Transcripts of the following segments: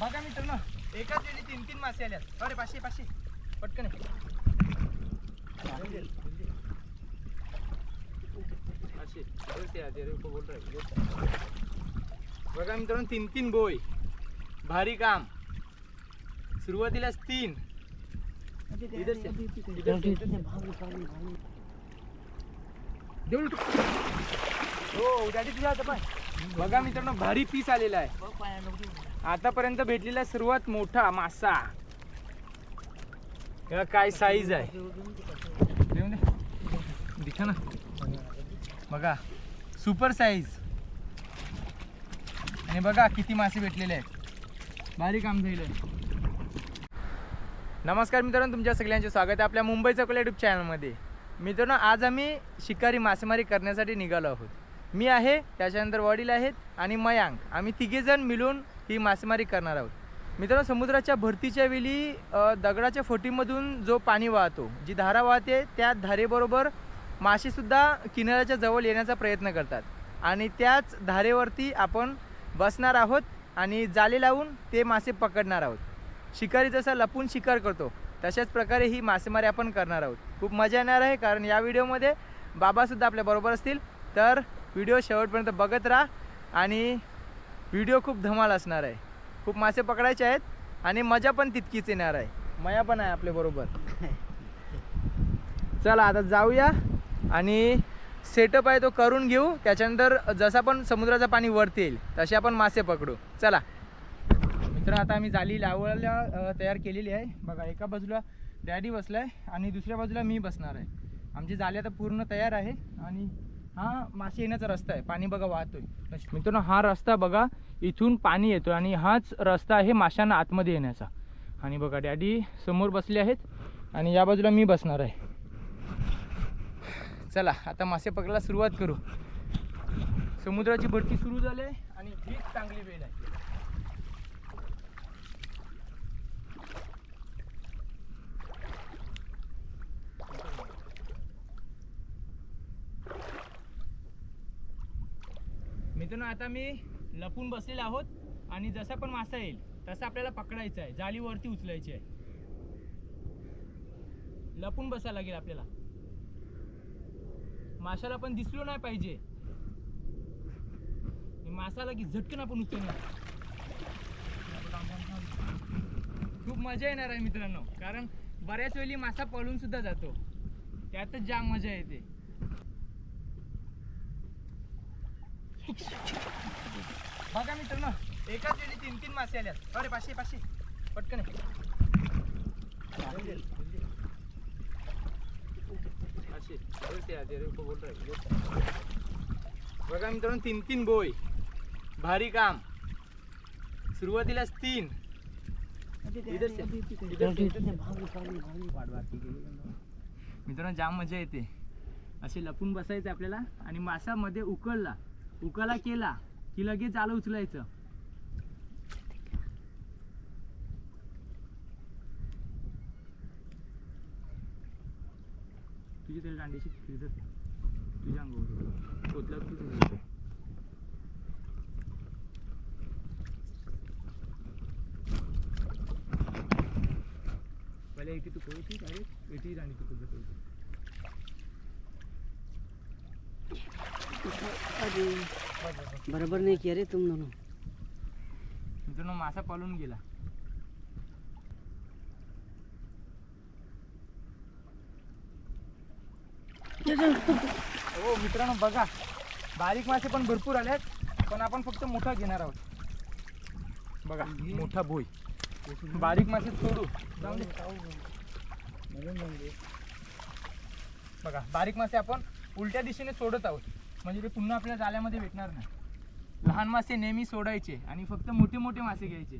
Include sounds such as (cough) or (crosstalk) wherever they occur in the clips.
बघा मित्रांनो एकाच वेळी तीन तीन मासे आल्यात. अरे पाचशे पाचशे. पटकन. पाचशे. बघा मित्रांनो तीन तीन बोय भारी काम. सुरुवातीलाच तीन. देऊ हो उद्या तुझ्या आता पाय. बघा मित्रांनो भारी पीस आलेला आहे. आतापर्यंत भेटलेला सर्वात मोठा मासा. काय साईज आहे. दिखा ना. बघा सुपर साईज आणि बघा किती मासे भेटलेले आहेत. भारी काम झालं नमस्कार मित्रांनो तुमच्या सगळ्यांचे स्वागत आहे आपल्या मुंबई चकोला यूट्यूब चॅनलमध्ये मित्रांनो आज आम्ही शिकारी मासेमारी करण्यासाठी निघालो आहोत. मी आहे त्याच्यानंतर वडील आहेत आणि मयांक. आम्ही तिघेजण मिळून ही मासेमारी करणार आहोत. मित्रांनो समुद्राच्या भरतीच्या वेळी दगडाच्या फोटीमधून जो पाणी वाहतो जी धारा वाहते त्या धारेबरोबर मासेसुद्धा किनाऱ्याच्या जवळ येण्याचा प्रयत्न करतात. आणि त्याच धारेवरती आपण बसणार आहोत आणि जाले लावून ते मासे पकडणार आहोत. शिकारी जसा लपून शिकार करतो तशाच प्रकारे ही मासेमारी आपण करणार आहोत. खूप मजा येणार आहे कारण या व्हिडिओमध्ये बाबासुद्धा आपल्या बरोबर असतील. तर व्हिडिओ शेवटपर्यंत बघत राहा आणि व्हिडिओ खूप धमाल असणार आहे. खूप मासे पकडायचे आहेत आणि मजा पण तितकीच येणार आहे. मया पण आहे आपल्याबरोबर (laughs) चला आता जाऊया आणि सेटअप आहे तो करून घेऊ. त्याच्यानंतर जसा पण समुद्राचं पाणी वरती येईल तसे आपण मासे पकडू. चला. मित्र आता आम्ही जाली लावायला तयार केलेली आहे. बघा एका बाजूला डॅडी बसलाय आणि दुसऱ्या बाजूला मी बसणार आहे. आमची जाली आता पूर्ण तयार आहे आणि हा मासे येण्याचा रस्ता आहे. पाणी बघा वाहतोय. मित्रांनो हा रस्ता बघा इथून पाणी येतो आणि हाच रस्ता आहे माशांना आतमध्ये येण्याचा. आणि बघा डॅडी समोर बसले आहेत आणि या बाजूला मी बसणार आहे. चला आता मासे पकडायला सुरुवात करू. समुद्राची भरती सुरू झाली आहे आणि हीच चांगली वेळ आहे. मित्रांनो आता मी लपून बसलेलो आहोत आणि जसा पण मासा येईल तसा आपल्याला पकडायचा आहे. जाळीवरती उचलायची आहे. लपून बसायला लागेल आपल्याला. माशाला पण दिसलो नाही पाहिजे. मासाला की झटकन आपण उचलणार. खूप मजा येणार आहे मित्रांनो कारण बऱ्याच वेळी मासा पळून सुद्धा जातो. त्यातच जाम मजा येते. बघा मित्रांनो एकाच वेळी तीन तीन मासे आल्यात. अरे पाचशे पाचशे. पटकन. बघा मित्रांनो तीन तीन बोय भारी काम. सुरुवातीलाच तीन. मित्रांनो जाम मजा येते. असे लपून बसायचं आपल्याला आणि मासा मध्ये उकळला. उकाला केला की लगेच आलं उचलायचं. तुझी तरी दांडीशी फिरत तुझ्या अंगावर. पोतल्यावर तू पहिले इथे तू कोळी डायरेक्ट इथे दांडी तू तुझं बरोबर नाही किया रे तुम दोनों. मित्रांनो मासा पळून गेला. हो मित्रांनो बघा. बारीक मासे पण भरपूर आलेत पण आपण फक्त मोठा घेणार आहोत. बघा मोठा भोई. बारीक मासे सोडू जाऊ दे. बघा बारीक मासे आपण उलट्या दिशेने सोडत आहोत. म्हणजे ते पुन्हा आपल्या जाळ्यामध्ये भेटणार नाही. लहान मासे नेहमी सोडायचे आणि फक्त मोठे मोठे मासे घ्यायचे.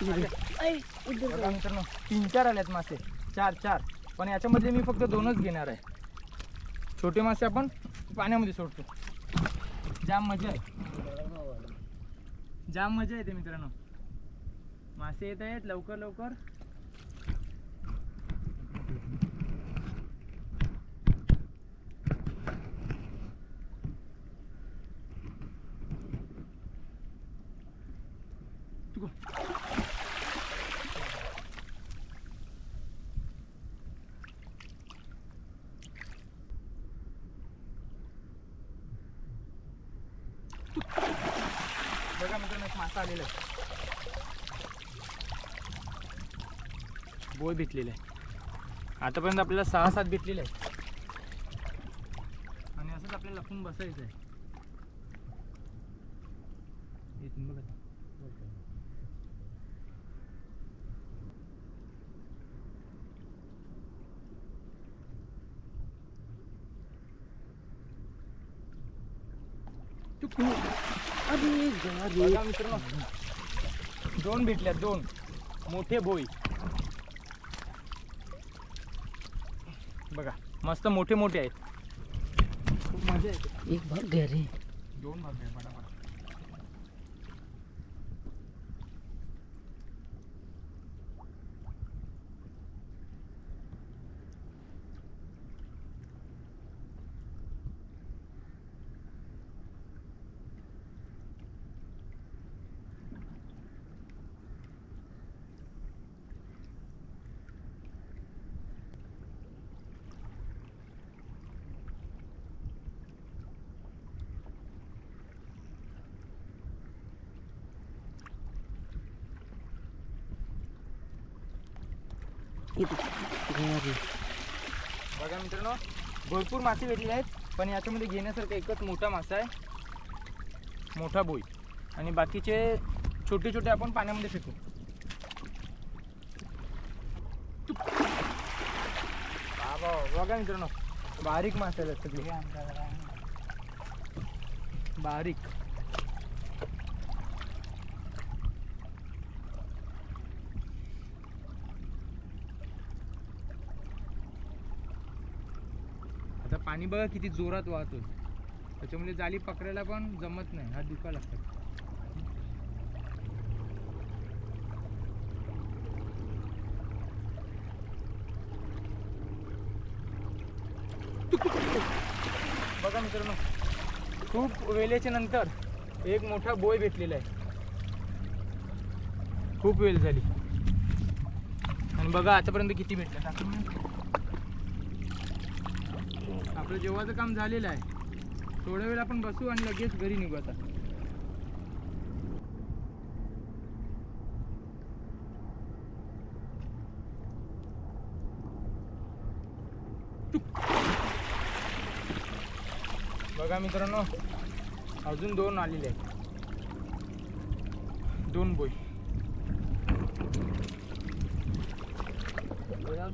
बघा मित्रांनो तीन चार आल्यात मासे. चार चार. पण याच्यामध्ये मी फक्त दोनच घेणार आहे. छोटे मासे आपण पाण्यामध्ये सोडतो. जाम मजा आहे. जाम मजा येते मित्रांनो. मासे येत आहेत लवकर लवकर. बघा मित्रांनो मासा आलेला आहे. बोय भेटलेला आहे आतापर्यंत आपल्याला सहा सात भेटलेले आहे आणि असंच आपल्याला लपून बसायचं आहे. अरे दोन भेटल्या दोन. मोठे बोई बघा मस्त मोठे मोठे आहेत. खूप मजा येते एक भाग घ्या रे. दोन भाग घ्या बघा मित्रांनो भरपूर मासे भेटले आहेत पण याच्यामध्ये घेण्यासारखं एकच मोठा मासा आहे. मोठा बोई. आणि बाकीचे छोटे छोटे आपण पाण्यामध्ये फेकू. बाबा बघा मित्रांनो बारीक मासे आहेत सगळे. बारीक आता पाणी बघा किती जोरात वाहतो त्याच्यामुळे जाळी पकडायला पण जमत नाही. हा दुखा लागतात. बघा मित्रांनो खूप वेळेच्या नंतर एक मोठा बोय भेटलेला आहे. खूप वेळ झाली. आणि बघा आतापर्यंत किती भेटलं आता आपलं जेव्हाचं काम झालेलं आहे. थोड्या वेळ आपण बसू आणि लगेच घरी निघू आता. बघा मित्रांनो अजून दोन आलेले आहेत. दोन बोई.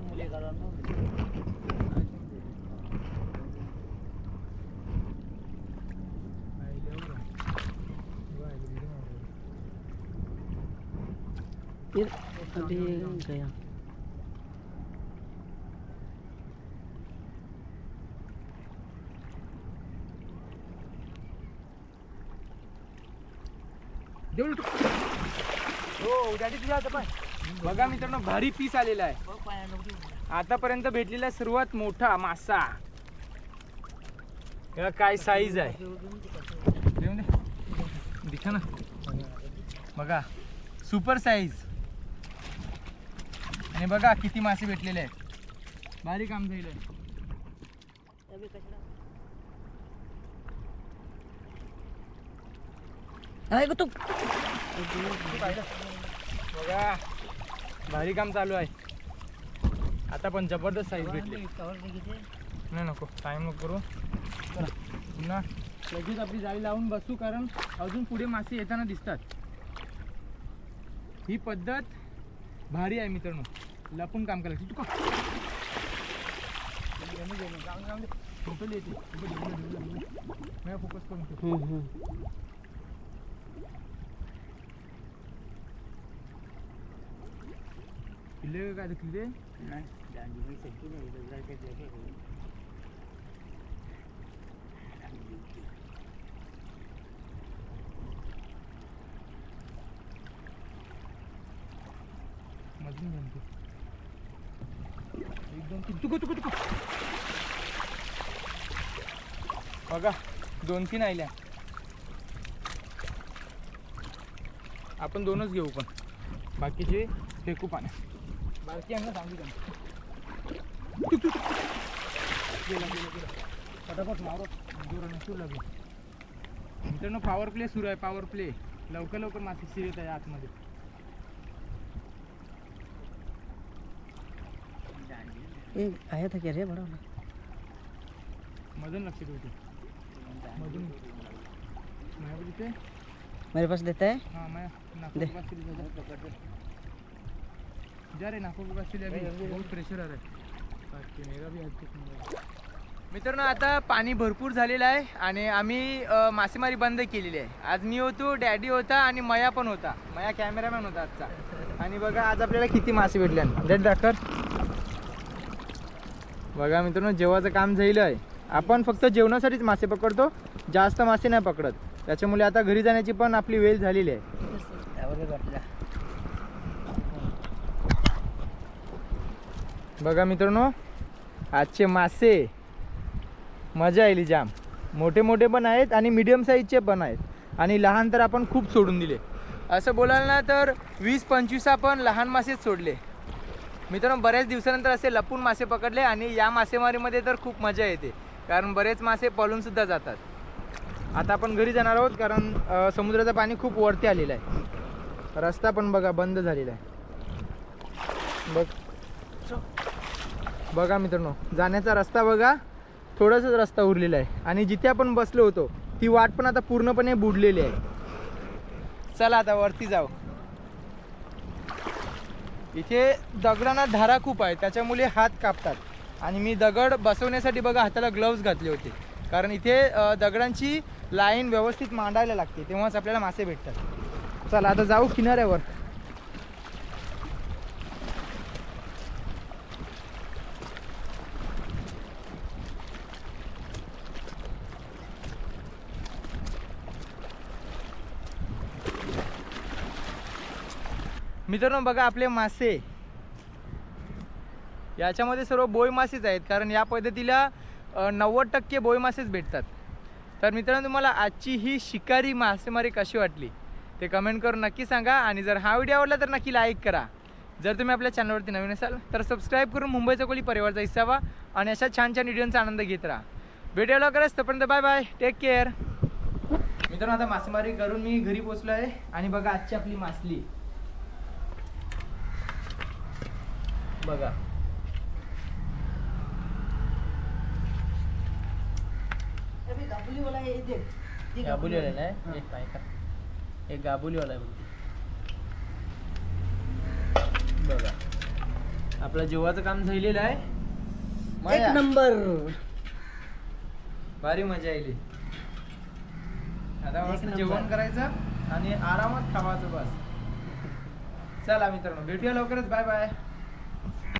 मुले करा अरे गया हो डॅडी तुझ्या पण बघा मित्रांनो भारी पीस आलेला आहे. आतापर्यंत भेटलेला सर्वात मोठा मासा. बघा काय साईज आहे. देऊन दे. ना. बघा. सुपर साईज आणि बघा किती मासे भेटलेले आहेत. भारी काम आहे तू. बघा भारी काम चालू आहे. आता पण जबरदस्त साईज भेटली. नाही नको टाईम नको करू. पुन्हा लगेच आपली जाळी लावून बसू कारण अजून पुढे मासे येताना दिसतात. ही पद्धत भारी आहे मित्रांनो. लपून काम करायचं तू का टोटल येते फोकस करून किल्ले काय किल्ले मधून घ्या ना तू. एक दोन तीन तुको तुको तुको बघा दोन तीन आयल्या. आपण दोनच घेऊ पण. बाकीचे फेकू पाण्या. बारकी आहे ना सांगू त्यांना. गेला गेला गेला. फटाफट मारो. जोराने लागेल. मित्रांनो पॉवर प्ले सुरू आहे पॉवर प्ले लवकर लवकर मासे सिरियत आहे आतमध्ये. ए आया था क्या रे बड़ा वाला? मधून लक्ष ठेवते मधून माया बोलते मेरे पास देता है? हाँ मैं नाको दे। के पास चली जा जा रे नाको के पास चली अभी। बहुत प्रेशर आ रहा है। बाकी मेरा भी हाथ दुखने लगा. मित्रांनो आता पाणी भरपूर झालेलं आहे आणि आम्ही मासेमारी बंद केलेली आहे. आज मी होतो डॅडी होता आणि मया पण होता. मया कॅमेरामॅन होता आजचा. आणि बघा आज आपल्याला किती मासे भेटले डेट दाखर बघा मित्रांनो जेवाचं काम झालेलं आहे. आपण फक्त जेवणासाठीच मासे पकडतो जास्त मासे नाही पकडत. त्याच्यामुळे आता घरी जाण्याची पण आपली वेळ झालेली आहे. बघा मित्रांनो आजचे मासे. मजा आली जाम. मोठे मोठे पण आहेत आणि मीडियम साईजचे पण आहेत. आणि लहान तर आपण खूप सोडून दिले. असं बोलायला ना तर वीस पंचवीस आपण लहान मासेच सोडले. मित्रांनो बऱ्याच दिवसानंतर असे लपून मासे पकडले आणि या मासेमारीमध्ये तर खूप मजा येते कारण बरेच मासे पळून सुद्धा जातात. आता आपण घरी जाणार आहोत कारण समुद्राचं पाणी खूप वरती आलेलं आहे. रस्ता पण बघा बंद झालेला आहे. बघ. बघा मित्रांनो जाण्याचा रस्ता बघा थोडासाच रस्ता उरलेला आहे. आणि जिथे आपण बसलो होतो ती वाट पण आता पूर्णपणे बुडलेली आहे. चला आता वरती जाऊ. इथे दगडांना धारा खूप आहे त्याच्यामुळे हात कापतात. आणि मी दगड बसवण्यासाठी बघा हाताला ग्लव्ज घातले होते. कारण इथे दगडांची लाईन व्यवस्थित मांडायला लागते तेव्हाच आपल्याला मासे भेटतात. चला आता जाऊ किनाऱ्यावर. मित्रांनो बघा आपले मासे. याच्यामध्ये सर्व बोई मासेच आहेत कारण या पद्धतीला नव्वद टक्के बोई मासेच भेटतात. तर मित्रांनो तुम्हाला आजची ही शिकारी मासेमारी कशी वाटली ते कमेंट करून नक्की सांगा. आणि जर हा व्हिडिओ आवडला तर नक्की लाईक करा. जर तुम्ही आपल्या चॅनलवरती नवीन असाल तर सबस्क्राईब करून मुंबईचा कोली परिवारचा हिस्सा व्हा आणि अशा छान छान व्हिडिओचा आनंद घेत राहा. भेटूया लवकरच तोपर्यंत बाय बाय टेक केअर मित्रांनो आता मासेमारी करून मी घरी पोचलो आहे आणि बघा आजची आपली मासली. बघा. अबे गाबुली वाला है ये देख ये गाबुली वाला वाला आहे एक का? एक गाबुली वाला आहे बघ बघा. आपलं जेवाचं काम झालेलं आहे. एक नंबर. भारी मजा आली. आता मस्त. जेवण करायचं आणि आरामात खावायचं बस. चला मित्रांनो भेटूया लवकरच. Bye bye.